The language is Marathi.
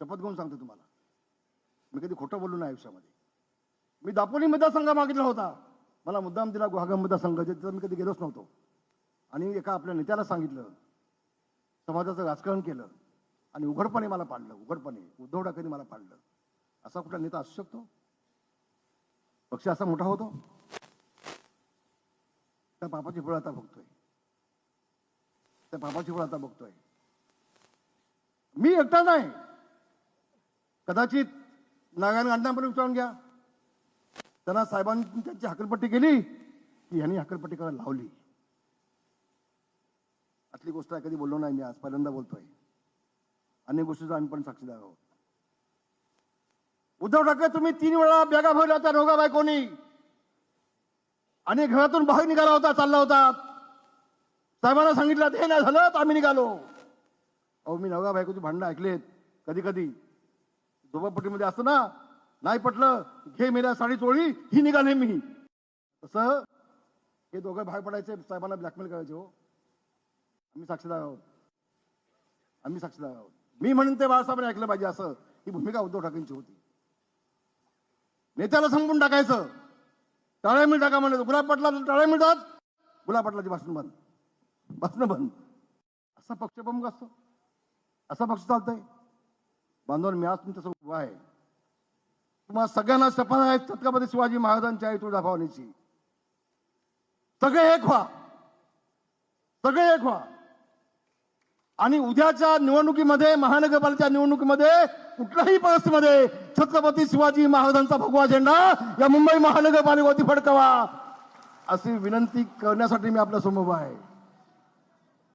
शपथ घेऊन सांगतो तुम्हाला. मी कधी खोटं बोललो नाही आयुष्यामध्ये. मी दापोली मतदारसंघ मागितला होता. मला मुद्दाम दिला गुहागाम मतदारसंघ तिथं मी कधी गेलोच नव्हतो. आणि एका आपल्या नेत्याला सांगितलं समाजाचं राजकारण केलं आणि उघडपणे मला पाडलं उघडपणे उद्धव ठाकरेंनी मला पाडलं. असा कुठला नेता असू शकतो? पक्ष असा मोठा होतो? त्या पापाची फळ आता बघतोय. त्या पापाची फळ आता बघतोय. मी एकटा नाही. कदाचित नागायन अण्णांपर्यंत विचारून घ्या. त्यांना साहेबांनी त्यांची हकलपट्टी केली की ह्यांनी हकलपट्टी करायला लावली. असली गोष्ट आहे कधी बोललो नाही मी आज पहिल्यांदा बोलतोय. अनेक गोष्टीचा आम्ही पण साक्षीदार आहोत. उद्धव ठाकरे तुम्ही तीन वेळा बॅगा भरल्या होत्या रोगा बायकोनी. आणि घरातून बाहेर निघाला होता चालला होता. साहेबांना सांगितलं हे नाही झालं तर आम्ही निघालो. अहो मी नवगा बायकोची भांडणं ऐकलेत कधी कधी झोपडपट्टीमध्ये असतं ना नाही पटलं घे मेल्या साडी चोळी ही निघाले मी तसं हे दोघं बाहेर पडायचे साहेबांना ब्लॅकमेल करायचे हो. आम्ही साक्षीदार आहोत. आम्ही साक्षीदार आहोत. मी म्हणून ते बाळासाहेबांनी ऐकलं पाहिजे असं. ही भूमिका उद्धव ठाकरेंची होती. नेत्याला संपून टाकायचं. टाळ्या मिळ टाका म्हणायचं गुलाब पाटला टाळ्या मिळतात. गुलाब पाटलाची भाषण बंद. भाषण बंद. असा पक्ष प्रमुख असतो. असा पक्ष चालतंय. बांधवन मी आज तुमच्यासोबत उभा आहे. तुम्हाला सगळ्यांना शपथ आहे छत्रपती शिवाजी महाराजांची आई तुळजाभवानीची सगळे एक व्हा. सगळे एक व्हा. आणि उद्याच्या निवडणुकीमध्ये महानगरपालिका निवडणुकीमध्ये कुठल्याही परिस्थितीमध्ये छत्रपती शिवाजी महाराजांचा भगवा झेंडा या मुंबई महानगरपालिकेवरती फडकावा अशी विनंती करण्यासाठी मी आपल्यासमोर आहे.